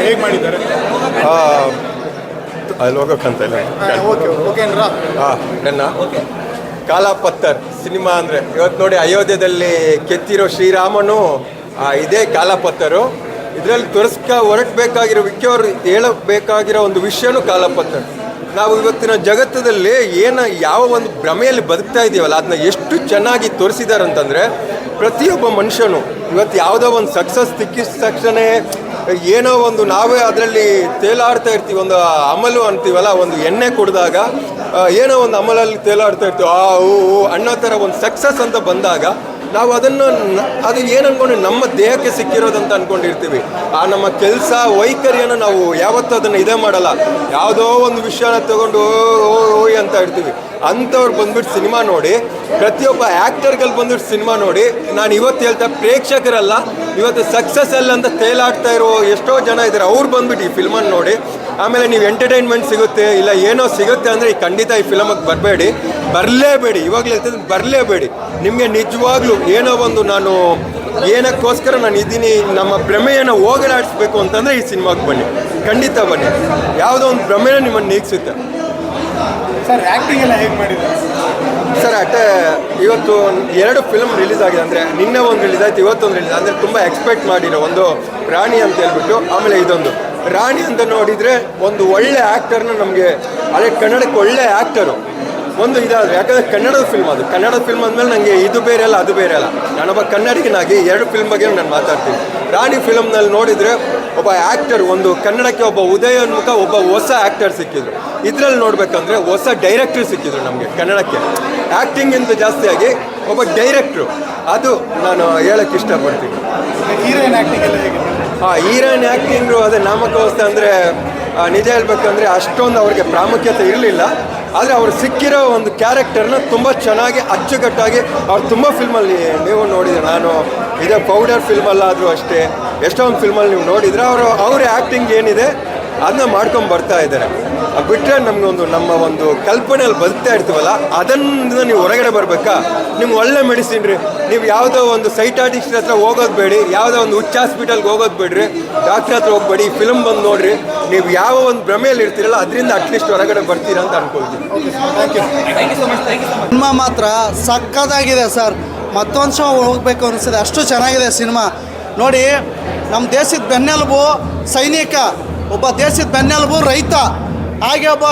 ಹೇಗೆ ಮಾಡಿದ್ದಾರೆ ಅಲ್ಲಿ ಹೋಗೋಕ್ಕಂತ ಇಲ್ಲ. ಓಕೆ ಓಕೆನ್ರಾ ಹಾಂ ನನ್ನ ಕಾಲಪತ್ತರ್ ಸಿನಿಮಾ ಅಂದರೆ ಇವತ್ತು ನೋಡಿ ಅಯೋಧ್ಯೆಯಲ್ಲಿ ಕೆತ್ತಿರೋ ಶ್ರೀರಾಮನು ಇದೇ ಕಾಲಪತ್ತರು. ಇದರಲ್ಲಿ ತೋರಿಸ್ಕ ಹೊರಟಬೇಕಾಗಿರೋ ವಿಖ್ಯವರು ಹೇಳಬೇಕಾಗಿರೋ ಒಂದು ವಿಷಯನೂ ಕಾಲಾಪತ್ತರ್. ನಾವು ಇವತ್ತಿನ ಜಗತ್ತದಲ್ಲಿ ಏನು ಯಾವ ಒಂದು ಭ್ರಮೆಯಲ್ಲಿ ಬದುಕ್ತಾ ಇದೀವಲ್ಲ ಅದನ್ನ ಎಷ್ಟು ಚೆನ್ನಾಗಿ ತೋರಿಸಿದ್ದಾರೆ ಅಂತಂದರೆ ಪ್ರತಿಯೊಬ್ಬ ಮನುಷ್ಯನು ಇವತ್ತು ಯಾವುದೋ ಒಂದು ಸಕ್ಸಸ್ ತಿಕ್ಕಿದ ತಕ್ಷಣ ಏನೋ ಒಂದು ನಾವೇ ಅದರಲ್ಲಿ ತೇಲಾಡ್ತಾ ಇರ್ತೀವಿ, ಒಂದು ಅಮಲು ಅಂತೀವಲ್ಲ, ಒಂದು ಎಣ್ಣೆ ಕುಡಿದಾಗ ಏನೋ ಒಂದು ಅಮಲಲ್ಲಿ ತೇಲಾಡ್ತಾ ಇರ್ತೀವಿ. ಆ ಹೂ ಅನ್ನೋ ಥರ ಒಂದು ಸಕ್ಸಸ್ ಅಂತ ಬಂದಾಗ ನಾವು ಅದನ್ನು ಅದು ಏನು ಅಂದ್ಕೊಂಡು ನಮ್ಮ ದೇಹಕ್ಕೆ ಸಿಕ್ಕಿರೋದಂತ ಅಂದ್ಕೊಂಡಿರ್ತೀವಿ ಆ, ನಮ್ಮ ಕೆಲಸ, ವೈಖರಿಯನ್ನು ನಾವು ಯಾವತ್ತೂ ಅದನ್ನು ಇದೇ ಮಾಡಲ್ಲ. ಯಾವುದೋ ಒಂದು ವಿಷಯನ ತಗೊಂಡು ಓ ಓಯ್ ಅಂತ ಇರ್ತೀವಿ. ಅಂಥವ್ರು ಬಂದ್ಬಿಟ್ಟು ಸಿನಿಮಾ ನೋಡಿ, ಪ್ರತಿಯೊಬ್ಬ ಆ್ಯಕ್ಟರ್ಗಳು ಬಂದ್ಬಿಟ್ಟು ಸಿನಿಮಾ ನೋಡಿ, ನಾನು ಇವತ್ತು ಹೇಳ್ತಾ ಪ್ರೇಕ್ಷಕರಲ್ಲ, ಇವತ್ತು ಸಕ್ಸಸ್ ಅಲ್ಲ ಅಂತ ತೇಲಾಡ್ತಾ ಇರೋ ಎಷ್ಟೋ ಜನ ಇದ್ದಾರೆ. ಅವ್ರು ಬಂದ್ಬಿಟ್ಟು ಈ ಫಿಲ್ಮನ್ನು ನೋಡಿ ಆಮೇಲೆ ನೀವು ಎಂಟರ್ಟೈನ್ಮೆಂಟ್ ಸಿಗುತ್ತೆ ಇಲ್ಲ ಏನೋ ಸಿಗುತ್ತೆ ಅಂದರೆ ಈ ಖಂಡಿತ ಈ ಫಿಲಮಿಗೆ ಬರಬೇಡಿ. ಬರಲೇಬೇಡಿ ಇವಾಗಲೇ ಇರ್ತದೆ ಬರಲೇಬೇಡಿ. ನಿಮಗೆ ನಿಜವಾಗ್ಲೂ ಏನೋ ಒಂದು ನಾನು ಏನಕ್ಕೋಸ್ಕರ ನಾನು ಇದ್ದೀನಿ ನಮ್ಮ ಭ್ರಮೆಯನ್ನು ಹೋಗಲಾಡಿಸ್ಬೇಕು ಅಂತಂದರೆ ಈ ಸಿನಿಮಾಗೆ ಬನ್ನಿ. ಖಂಡಿತ ಬನ್ನಿ. ಯಾವುದೋ ಒಂದು ಭ್ರಮೆನ ನಿಮ್ಮನ್ನು ನೀಗಿಸುತ್ತೆ. ಸರ್ ಆ್ಯಕ್ಟಿಂಗ್ ಎಲ್ಲ ಹೇಗೆ ಮಾಡಿದ್ದಾರೆ ಸರ್ ಅಟ್ಟೆ ಇವತ್ತು ಎರಡು ಫಿಲ್ಮ್ ರಿಲೀಸ್ ಆಗಿದೆ ಅಂದರೆ ನಿನ್ನೆ ಒಂದು ರಿಲೀಸ್ ಆಯ್ತು ಇವತ್ತೊಂದು ರಿಲೀಸ್ ಅಂದರೆ ತುಂಬ ಎಕ್ಸ್ಪೆಕ್ಟ್ ಮಾಡಿರೋ ಒಂದು ಪ್ರಾಣಿ ಅಂತ ಹೇಳ್ಬಿಟ್ಟು ಆಮೇಲೆ ಇದೊಂದು. ರಾಣಿ ಅಂತ ನೋಡಿದರೆ ಒಂದು ಒಳ್ಳೆ ಆ್ಯಕ್ಟರ್ನ ನಮಗೆ, ಅದೇ ಕನ್ನಡಕ್ಕೆ ಒಳ್ಳೆ ಆ್ಯಕ್ಟರು ಒಂದು ಇದಾದರೆ, ಯಾಕಂದರೆ ಕನ್ನಡದ ಫಿಲ್ಮ್ ಅದು. ಕನ್ನಡದ ಫಿಲ್ಮ್ ಅಂದಮೇಲೆ ನನಗೆ ಇದು ಬೇರೆ ಅಲ್ಲ, ಅದು ಬೇರೆ ಅಲ್ಲ. ನಾನೊಬ್ಬ ಕನ್ನಡಿಗನಾಗಿ ಎರಡು ಫಿಲ್ಮ್ ಬಗ್ಗೆ ನಾನು ಮಾತಾಡ್ತೀನಿ. ರಾಣಿ ಫಿಲ್ಮ್ನಲ್ಲಿ ನೋಡಿದರೆ ಒಬ್ಬ ಆ್ಯಕ್ಟರ್ ಒಂದು ಕನ್ನಡಕ್ಕೆ ಒಬ್ಬ ಉದಯೋನ್ಮುಖ, ಒಬ್ಬ ಹೊಸ ಆ್ಯಕ್ಟರ್ ಸಿಕ್ಕಿದ್ರು. ಇದರಲ್ಲಿ ನೋಡಬೇಕಂದ್ರೆ ಹೊಸ ಡೈರೆಕ್ಟ್ರ್ ಸಿಕ್ಕಿದ್ರು ನಮಗೆ ಕನ್ನಡಕ್ಕೆ. ಆ್ಯಕ್ಟಿಂಗಿಂತ ಜಾಸ್ತಿಯಾಗಿ ಒಬ್ಬ ಡೈರೆಕ್ಟ್ರು ಅದು ನಾನು ಹೇಳಕ್ಕೆ ಇಷ್ಟಪಡ್ತೀನಿ. ಹೀರೋಯಿನ್ ಆ್ಯಕ್ಟಿಂಗ್ ಹೀರೋಯಿನ್ ಆ್ಯಕ್ಟಿಂಗು ಅದೇ ನಾಮಕಾವಸ್ಥೆ ಅಂದರೆ ನಿಜ ಹೇಳ್ಬೇಕಂದ್ರೆ ಅಷ್ಟೊಂದು ಅವ್ರಿಗೆ ಪ್ರಾಮುಖ್ಯತೆ ಇರಲಿಲ್ಲ. ಆದರೆ ಅವ್ರು ಸಿಕ್ಕಿರೋ ಒಂದು ಕ್ಯಾರೆಕ್ಟರ್ನ ತುಂಬ ಚೆನ್ನಾಗಿ, ಅಚ್ಚುಕಟ್ಟಾಗಿ ಅವ್ರು ತುಂಬ ಫಿಲ್ಮಲ್ಲಿ ನೀವು ನೋಡಿದ್ರೆ ನಾನು ಇದೇ ಪೌಡರ್ ಫಿಲ್ಮಲ್ಲಾದರೂ ಅಷ್ಟೇ, ಎಷ್ಟೊಂದು ಫಿಲ್ಮಲ್ಲಿ ನೀವು ನೋಡಿದರೆ ಅವರು, ಅವ್ರ ಆ್ಯಕ್ಟಿಂಗ್ ಏನಿದೆ ಅದನ್ನ ಮಾಡ್ಕೊಂಡು ಬರ್ತಾ ಇದ್ದಾರೆ. ಅದು ಬಿಟ್ಟರೆ ಒಂದು ನಮ್ಮ ಒಂದು ಕಲ್ಪನೆಯಲ್ಲಿ ಬದುಕ್ತಾ ಇರ್ತೀವಲ್ಲ ಅದನ್ನ ನೀವು ಹೊರಗಡೆ ಬರಬೇಕಾ? ನಿಮ್ಗೆ ಒಳ್ಳೆ ಮೆಡಿಸಿನ್ ರೀ. ನೀವು ಯಾವುದೋ ಒಂದು ಸೈಟಾಟಿಸ್ಟ್ ಹತ್ರ ಹೋಗೋದು ಬೇಡಿ ಯಾವುದೋ ಒಂದು ಹುಚ್ಚ ಹಾಸ್ಪಿಟಲ್ಗೆ ಹೋಗೋದು ಬೇಡ್ರಿ. ಡಾಕ್ಟ್ರ್ ಹತ್ರ ಹೋಗ್ಬೇಡಿ ಫಿಲ್ಮ್ ಬಂದು ನೋಡ್ರಿ. ನೀವು ಯಾವ ಒಂದು ಭ್ರಮೆಯಲ್ಲಿ ಇರ್ತೀರಲ್ಲ ಅದರಿಂದ ಅಟ್ಲೀಸ್ಟ್ ಹೊರಗಡೆ ಬರ್ತೀರಾ ಅಂತ ಅನ್ಕೊಳ್ತೀನಿ. ಥ್ಯಾಂಕ್ ಯು ಸಿನಿಮಾ ಮಾತ್ರ ಸಕ್ಕತ್ತಾಗಿದೆ ಸರ್ ಮತ್ತೊಂದು ಶೋ ಹೋಗ್ಬೇಕು ಅನಿಸ್ತದೆ ಅಷ್ಟು ಚೆನ್ನಾಗಿದೆ ಸಿನಿಮಾ. ನೋಡಿ ನಮ್ಮ ದೇಶದ ಬೆನ್ನೆಲುಬು ಸೈನಿಕ. ಒಬ್ಬ ದೇಶದ ಬೆನ್ನೆಲುಬು ರೈತ. ಹಾಗೆ ಒಬ್ಬ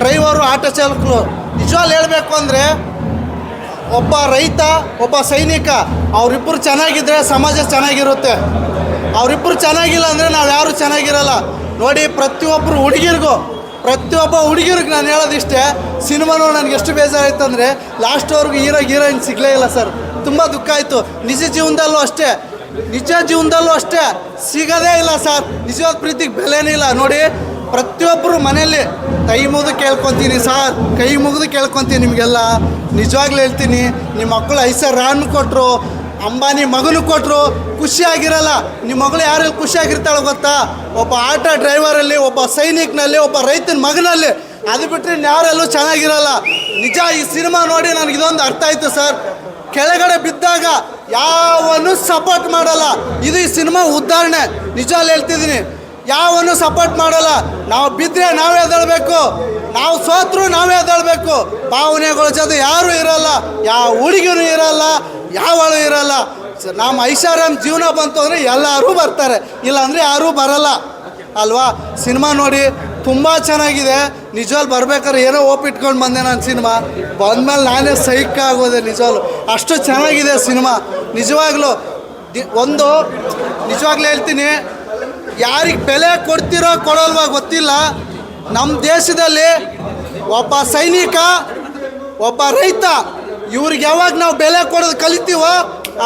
ಡ್ರೈವರು ಆಟೋ ಚಾಲಕರು ನಿಜವಾಗ್ಲು ಹೇಳಬೇಕು ಅಂದರೆ, ಒಬ್ಬ ರೈತ, ಒಬ್ಬ ಸೈನಿಕ ಅವರಿಬ್ಬರು ಚೆನ್ನಾಗಿದ್ದರೆ ಸಮಾಜ ಚೆನ್ನಾಗಿರುತ್ತೆ. ಅವರಿಬ್ಬರು ಚೆನ್ನಾಗಿಲ್ಲ ಅಂದರೆ ನಾವು ಯಾರು ಚೆನ್ನಾಗಿರಲ್ಲ. ನೋಡಿ ಪ್ರತಿಯೊಬ್ಬರು ಹುಡುಗಿರಿಗೂ, ಪ್ರತಿಯೊಬ್ಬ ಹುಡುಗಿರಿಗೆ ನಾನು ಹೇಳೋದಿಷ್ಟೇ, ಸಿನಿಮಾ ನೋಡಿ ನನಗೆ ಎಷ್ಟು ಬೇಜಾರಾಯ್ತು ಅಂದರೆ ಲಾಸ್ಟ್ವರೆಗೂ ಹೀರೋ ಹೀರೋಯಿನ್ ಸಿಗಲೇ ಇಲ್ಲ ಸರ್. ತುಂಬ ದುಃಖ ಆಯಿತು. ನಿಜ ಜೀವನದಲ್ಲೂ ಅಷ್ಟೇ. ನಿಜ ಜೀವನದಲ್ಲೂ ಅಷ್ಟೇ ಸಿಗೋದೇ ಇಲ್ಲ ಸರ್. ನಿಜವಾದ ಪ್ರೀತಿಗೆ ಬೆಲೆನೇ ಇಲ್ಲ. ನೋಡಿ, ಪ್ರತಿಯೊಬ್ಬರು ಮನೆಯಲ್ಲಿ ಕೈ ಮುಗಿದು ಕೇಳ್ಕೊತೀನಿ ಸರ್. ಕೈ ಮುಗಿದು ಕೇಳ್ಕೊತೀನಿ ನಿಮಗೆಲ್ಲ. ನಿಜವಾಗ್ಲೂ ಹೇಳ್ತೀನಿ, ನಿಮ್ಮ ಮಕ್ಕಳು ಐಸರ್ ರಾನ್ ಕೊಟ್ಟರು ಅಂಬಾನಿ ಮಗನು ಕೊಟ್ಟರು ಖುಷಿಯಾಗಿರಲ್ಲ ನಿಮ್ಮ ಮಗಳು ಯಾರಲ್ಲಿ ಖುಷಿಯಾಗಿರ್ತಾಳೆ ಗೊತ್ತಾ? ಒಬ್ಬ ಆಟೋ ಡ್ರೈವರಲ್ಲಿ, ಒಬ್ಬ ಸೈನಿಕ್ನಲ್ಲಿ, ಒಬ್ಬ ರೈತನ ಮಗನಲ್ಲಿ. ಅದು ಬಿಟ್ಟರೆ ಯಾರೆಲ್ಲೂ ಚೆನ್ನಾಗಿರಲ್ಲ. ನಿಜ, ಈ ಸಿನಿಮಾ ನೋಡಿ ನನಗೆ ಇದೊಂದು ಅರ್ಥ ಆಯಿತು ಸರ್. ಕೆಳಗಡೆ ಬಿದ್ದಾಗ ಯಾವನು ಸಪೋರ್ಟ್ ಮಾಡಲ್ಲ. ಇದು ಈ ಸಿನಿಮಾ ಉದಾಹರಣೆ ನಿಜ ಹೇಳ್ತಿದ್ದೀನಿ. ಯಾವನು ಸಪೋರ್ಟ್ ಮಾಡಲ್ಲ. ನಾವು ಬಿದ್ದರೆ ನಾವೇ ಎದ್ದೇಳಬೇಕು. ನಾವು ಸೋತ್ರು ನಾವೇ ಎದ್ದೇಳಬೇಕು. ಭಾವನೆಗಳ ಜೊತೆ ಯಾರು ಇರಲ್ಲ. ಯಾವ ಹುಡುಗಿನೂ ಇರಲ್ಲ. ಯಾವಳು ಇರಲ್ಲ. ನಮ್ಮ ಐಷಾರಾಮ್ ಜೀವನ ಬಂತು ಅಂದರೆ ಎಲ್ಲರೂ ಬರ್ತಾರೆ. ಇಲ್ಲಾಂದರೆ ಯಾರೂ ಬರಲ್ಲ. ಅಲ್ವಾ? ಸಿನಿಮಾ ನೋಡಿ ತುಂಬ ಚೆನ್ನಾಗಿದೆ. ನಿಜವಾಗ್ ಬರ್ಬೇಕಾದ್ರೆ ಏನೋ ಓಪ್ ಇಟ್ಕೊಂಡು ಬಂದೆ ನಾನು ಸಿನಿಮಾ. ಬಂದಮೇಲೆ ನಾನೇ ಸೈಕ್ ಆಗೋದೆ ನಿಜವಾಗ್ಲು. ಅಷ್ಟು ಚೆನ್ನಾಗಿದೆ ಸಿನಿಮಾ. ನಿಜವಾಗ್ಲೂ ಒಂದು, ನಿಜವಾಗ್ಲೂ ಹೇಳ್ತೀನಿ, ಯಾರಿಗೆ ಬೆಲೆ ಕೊಡ್ತಿರೋ ಕೊಡೋಲ್ವ ಗೊತ್ತಿಲ್ಲ. ನಮ್ಮ ದೇಶದಲ್ಲಿ ಒಬ್ಬ ಸೈನಿಕ, ಒಬ್ಬ ರೈತ, ಇವ್ರಿಗೆ ಯಾವಾಗ ನಾವು ಬೆಲೆ ಕೊಡೋದು ಕಲಿತೀವೋ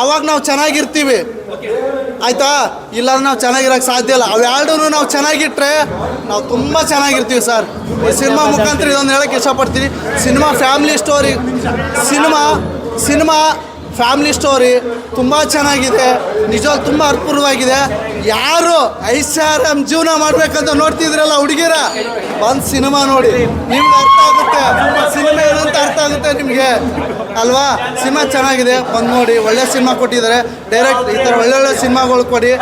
ಆವಾಗ ನಾವು ಚೆನ್ನಾಗಿರ್ತೀವಿ. ಆಯ್ತಾ? ಇಲ್ಲಾಂದ್ರೆ ನಾವು ಚೆನ್ನಾಗಿರೋಕ್ಕೆ ಸಾಧ್ಯ ಇಲ್ಲ. ಅವೆರಡೂ ನಾವು ಚೆನ್ನಾಗಿಟ್ರೆ ನಾವು ತುಂಬ ಚೆನ್ನಾಗಿರ್ತೀವಿ ಸರ್. ಈ ಸಿನಿಮಾ ಮುಖಾಂತರ ಇದೊಂದು ಹೇಳಕ್ಕೆ ಇಷ್ಟಪಡ್ತೀನಿ. Cinema family story. Cinema cinema family story ತುಂಬ ಚೆನ್ನಾಗಿದೆ. ನಿಜವಾಗಿ ತುಂಬ ಅದ್ಭುತವಾಗಿದೆ ಯಾರು ಐಷಾರಾಮ್ ಜೀವನ ಮಾಡ್ಬೇಕಂತ ನೋಡ್ತಿದ್ರಲ್ಲ ಹುಡುಗಿರ? ಒಂದು ಸಿನಿಮಾ ನೋಡಿ. ನಿಮ್ಗೆ ಅರ್ಥ ಆಗುತ್ತೆ. ಸಿನಿಮಾ ಏನಂತ ಅರ್ಥ ಆಗುತ್ತೆ ನಿಮಗೆ. ಅಲ್ವಾ? ಸಿನಿಮಾ ಚೆನ್ನಾಗಿದೆ. ಬಂದು ನೋಡಿ. ಒಳ್ಳೆ ಸಿನಿಮಾ ಕೊಟ್ಟಿದ್ದಾರೆ. ಡೈರೆಕ್ಟ್ ಈ ಥರ ಒಳ್ಳೊಳ್ಳೆ ಸಿನಿಮಾಗಳು ಕೊಡಿ.